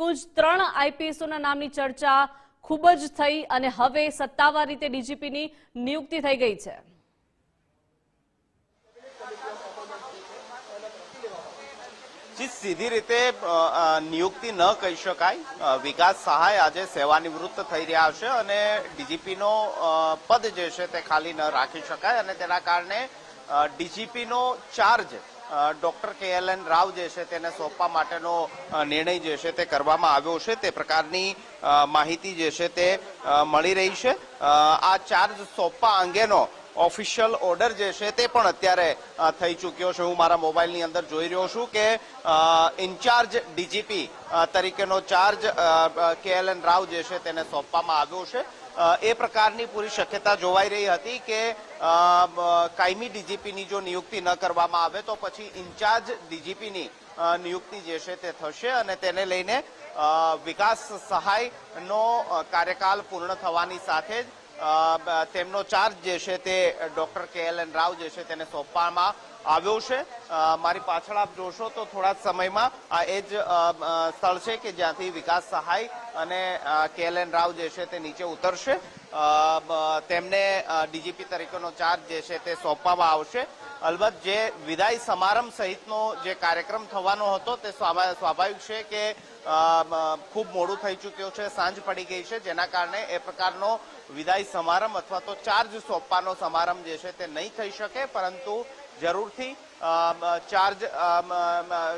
નિકુંજ ત્રણ આઈપીએસઓના નામની ચર્ચા ખૂબ જ થઈ અને હવે સત્તાવાર રીતે ડીજીપીની નિયુક્તિ થઈ ગઈ છે. જી, સીધી રીતે નિયુક્તિ ન કહી શકાય. વિકાસ સહાય આજે સેવાનિવૃત્ત થઈ રહ્યા છે અને ડીજીપીનો પદ જે છે તે ખાલી ન રાખી શકાય અને તેના કારણે ડીજીપીનો charge doctor K L N Rao જે છે તેને સોંપવા માટેનો નિર્ણય જે છે તે કરવામાં આવ્યો છે. તે પ્રકારની માહિતી જે છે તે મળી રહી છે. આ ચાર્જ સોંપવા અંગેનો ઓફિશિયલ ઓર્ડર જે છે તે પણ અત્યારે થઈ ચૂક્યો છે. હું મારા મોબાઈલની અંદર જોઈ રહ્યો છું કે ઇન્ચાર્જ ડીજીપી તરીકેનો charge K L N Rao જે છે તેને સોંપવામાં આવ્યો છે. એ પ્રકારની પૂરી શક્યતા જોવાઈ રહી હતી કે કાયમી ડીજીપીની જો નિયુક્તિ ન કરવામાં આવે તો પછી ઇન્ચાર્જ ડીજીપીની નિયુક્તિ જે છે તે થશે અને તેને લઈને વિકાસ સહાયનો કાર્યકાલ પૂર્ણ થવાની સાથે જ તેમનો ચાર્જ જે છે તે doctor K L N Rao જે છે તેને સોંપવામાં આવ્યો છે. મારી પાછળ આપ જોશો તો થોડા સમયમાં આ એ જ સ્થળ છે કે જ્યાંથી વિકાસ સહાય અને કે એલ એન રાવ જે છે તે નીચે ઉતરશે. તેમને ડીજીપી તરીકેનો ચાર્જ જે છે તે સોંપવામાં આવશે. અલબત્ત જે વિદાય સમારંભ સહિતનો જે કાર્યક્રમ થવાનો હતો તે સ્વાભાવિક છે કે ખૂબ મોડું થઈ ચૂક્યું છે, સાંજ પડી ગઈ છે, જેના કારણે એ પ્રકારનો વિદાય સમારંભ અથવા તો ચાર્જ સોંપવાનો સમારંભ જે છે તે નહીં થઈ શકે, પરંતુ જરૂરથી ચાર્જ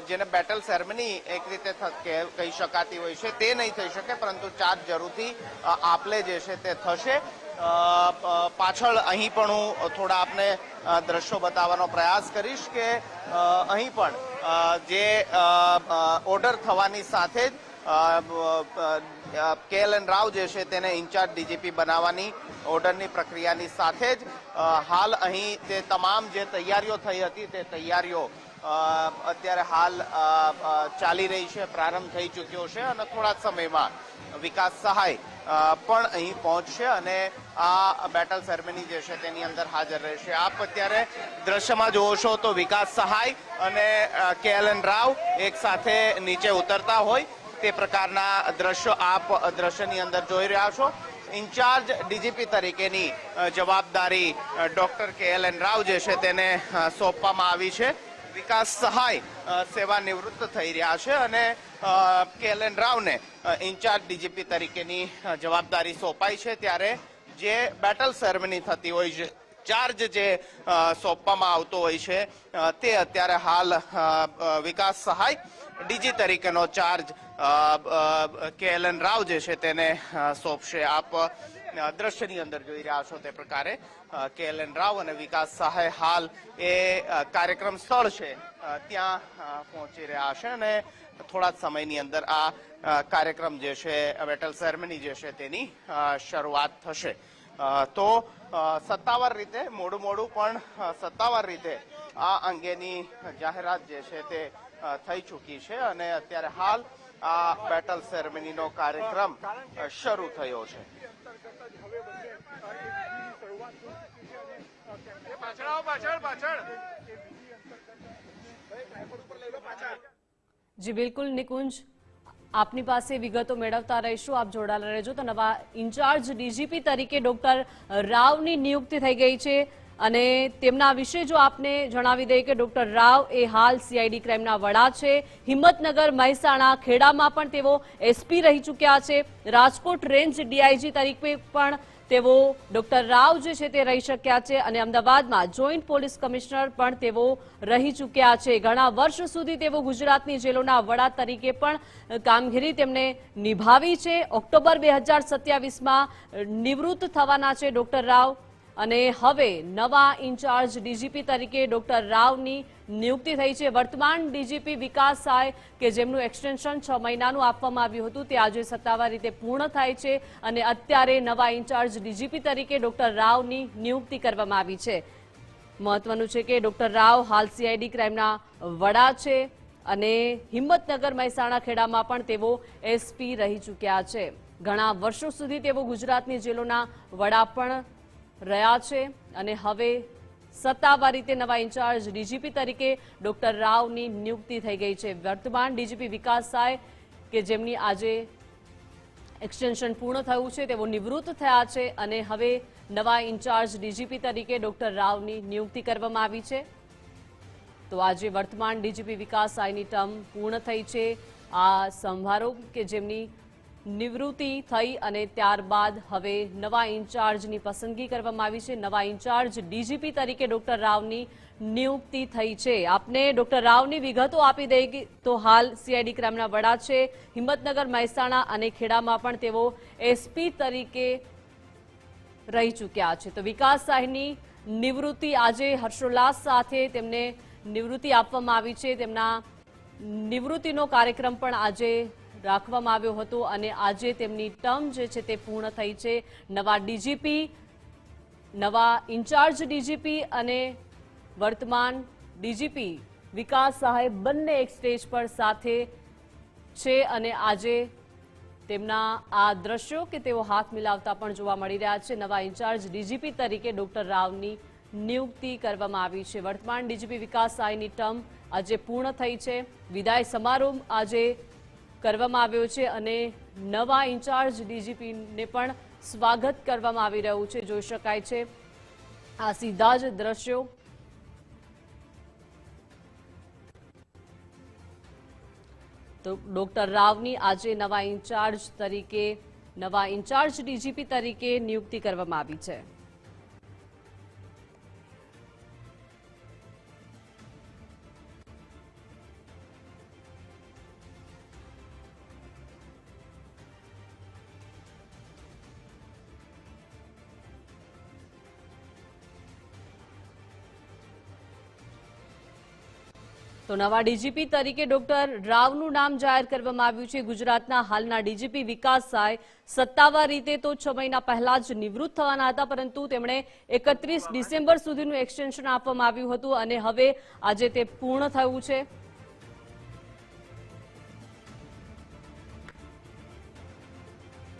જેને બેટલ સેરેમની એક રીતે કહી શકાતી હોય છે, તે નહીં થઈ શકે, પરંતુ ચાર્જ જરૂરથી આપલે જે છે તે થશે. પાછળ અહીં પણ હું થોડા આપને દ્રશ્યો બતાવવાનો પ્રયાસ કરીશ કે અહીં પણ જે ઓર્ડર થવાની સાથે જ કે એલ એન રાવ જે છે તેને ઇન્ચાર્જ ડીજીપી બનાવવાની ઓર્ડરની પ્રક્રિયાની સાથે જ હાલ અહીં તે તમામ જે તૈયારીઓ થઈ હતી તે તૈયારીઓ અત્યારે હાલ ચાલી રહી છે, પ્રારંભ થઈ ચૂક્યો છે અને થોડા સમયમાં વિકાસ સહાય પણ અહીં પહોંચશે અને આ બેટલ સેરેમની જે છે તેની અંદર હાજર રહેશે. આપ અત્યારે દ્રશ્યમાં જોવો છો તો વિકાસ સહાય અને કે એલ એન રાવ એક સાથે નીચે ઉતરતા હોય તે પ્રકારના દ્રશ્યો આપ દ્રશ્યની અંદર જોઈ રહ્યા છો. ઇન્ચાર્જ ડીજીપી તરીકેની જવાબદારી doctor K L N Rao જે છે તેને સોંપવામાં આવી છે. વિકાસ સહાય સેવા નિવૃત્ત થઈ રહ્યા છે અને કે એલ એન રાવને ઇન્ચાર્જ ડીજીપી તરીકેની જવાબદારી સોંપાઈ છે. ત્યારે જે બેટલ સેરેમની થતી હોય છે ચાર્જ જે સોંપવામાં આવતો હોય છે તે અત્યારે હાલ વિકાસ સહાય ડીજી તરીકેનો charge K L N Rao જે છે તેને સોંપશે. આપ દ્રશ્યની અંદર જોઈ રહ્યા છો તે પ્રકારે કે એલ એન રાવ અને વિકાસ સહાય હાલ એ કાર્યક્રમ સ્થળ છે ત્યાં પહોંચી રહ્યા છે અને થોડા સમયની અંદર આ કાર્યક્રમ જે છે બેટલ સેરેમની જે છે તેની શરૂઆત થશે. તો સત્તાવાર રીતે, મોડું મોડું પણ સત્તાવાર રીતે આ અંગેની જાહેરાત જે છે તે થઈ ચૂકી છે અને અત્યારે હાલ આ બેટલ સેરેમનીનો કાર્યક્રમ શરૂ થયો છે. જી, બિલકુલ નિકુંજ. આપની પાસે વિગતો મેળવતા રહીશું. આપ જોડાયેલા રહેજો. તો નવા ઇન્ચાર્જ ડીજીપી તરીકે ડોક્ટર રાવની નિયુક્તિ થઈ ગઈ છે અને તેમના વિશે જો આપને જણાવી દઈએ કે ડોક્ટર રાવ એ હાલ સીઆઈડી ક્રાઇમના વડા છે. હિંમતનગર, મહેસાણા, ખેડામાં પણ તેઓ એસપી રહી ચૂક્યા છે. રાજકોટ રેન્જ ડીઆઈજી તરીકે પણ તેઓ ડોક્ટર રાવ જે છે તે રહી શક્યા છે અને અમદાવાદમાં જોઈન્ટ પોલીસ કમિશનર પણ તેઓ રહી ચૂક્યા છે. ઘણા વર્ષ સુધી તેઓ ગુજરાતની જેલોના વડા તરીકે પણ કામગીરી તેમણે નિભાવી છે. ઓક્ટોબર બે હજાર સત્યાવીસમાં નિવૃત્ત થવાના છે ડોક્ટર રાવ. અને હવે નવા ઇન્ચાર્જ ડીજીપી તરીકે ડોક્ટર રાવની નિયુક્તિ થઈ છે. વર્તમાન ડીજીપી વિકાસ સાય, કે જેમનું એક્સટેન્શન છ મહિનાનું આપવામાં આવ્યું હતું, તે આજે સત્તાવાર રીતે પૂર્ણ થાય છે અને અત્યારે નવા ઇન્ચાર્જ ડીજીપી તરીકે ડોક્ટર રાવની નિયુક્તિ કરવામાં આવી છે. મહત્વનું છે કે ડોક્ટર રાવ હાલ સીઆઈડી ક્રાઇમના વડા છે અને હિંમતનગર મહેસાણા ખેડામાં પણ તેઓ એસપી રહી ચૂક્યા છે. ઘણા વર્ષો સુધી તેઓ ગુજરાતની જેલોના વડા પણ રહ્યા છે અને હવે સત્તાવાર રીતે નવા ઇન્ચાર્જ ડીજીપી તરીકે ડોક્ટર રાવની નિયુક્તિ થઈ ગઈ છે. વર્તમાન ડીજીપી વિકાસ સાય કે જેમની આજે એક્સટેન્શન પૂર્ણ થયું છે, તેઓ નિવૃત્ત થયા છે અને હવે નવા ઇન્ચાર્જ ડીજીપી તરીકે ડોક્ટર રાવની નિયુક્તિ કરવામાં આવી છે. તો આજે વર્તમાન ડીજીપી વિકાસ સાયની ટર્મ પૂર્ણ થઈ છે. આ સમારોહ કે જેમની નિવૃત્તિ થઈ અને ત્યારબાદ હવે નવા ઇન્ચાર્જની પસંદગી કરવામાં આવી છે. નવા ઇન્ચાર્જ ડીજીપી તરીકે ડોક્ટર રાવની નિયુક્તિ થઈ છે. આપને ડોક્ટર રાવની વિગતો આપી દઈ તો હાલ સીઆઈડી ક્રાઇમના વડા છે હિંમતનગર, મહેસાણા અને ખેડામાં પણ તેઓ એસપી તરીકે રહી ચૂક્યા છે. તો વિકાસ સાહેબની નિવૃત્તિ આજે હર્ષોલ્લાસ સાથે તેમને નિવૃત્તિ આપવામાં આવી છે. તેમના નિવૃત્તિનો કાર્યક્રમ પણ આજે રાખવામાં આવ્યો હતો અને આજે તેમની ટર્મ જે છે તે પૂર્ણ થઈ છે. નવા ડીજીપી, નવા ઇન્ચાર્જ ડીજીપી અને વર્તમાન ડીજીપી વિકાસ સહાય બંને એક સ્ટેજ પર સાથે છે અને આજે તેમના આ દ્રશ્યો કે તેઓ હાથ મિલાવતા પણ જોવા મળી રહ્યા છે. નવા ઇન્ચાર્જ ડીજીપી તરીકે ડોક્ટર રાવની નિયુક્તિ કરવામાં આવી છે. વર્તમાન ડીજીપી વિકાસ સહાયની ટર્મ આજે પૂર્ણ થઈ છે. વિદાય સમારોહ આજે કરવામાં આવ્યો છે અને નવા ઇન્ચાર્જ ડીજીપીને પણ સ્વાગત કરવામાં આવી રહ્યું છે, જોઈ શકાય છે. આ સીધા જ દ્રશ્યો. તો ડોક્ટર રાવની આજે નવા ઇન્ચાર્જ તરીકે, નવા ઇન્ચાર્જ ડીજીપી તરીકે નિયુક્તિ કરવામાં આવી છે. તો નવા ડીજીપી તરીકે ડોક્ટર રાવનું નામ જાહેર કરવામાં આવ્યું છે. ગુજરાતના હાલના ડીજીપી વિકાસ સાય સત્તાવાર રીતે તો છ મહિના પહેલા જ નિવૃત્ત થવાના હતા, પરંતુ તેમણે એકત્રીસ ડિસેમ્બર સુધીનું એક્સટેન્શન આપવામાં આવ્યું હતું અને હવે આજે તે પૂર્ણ થયું છે.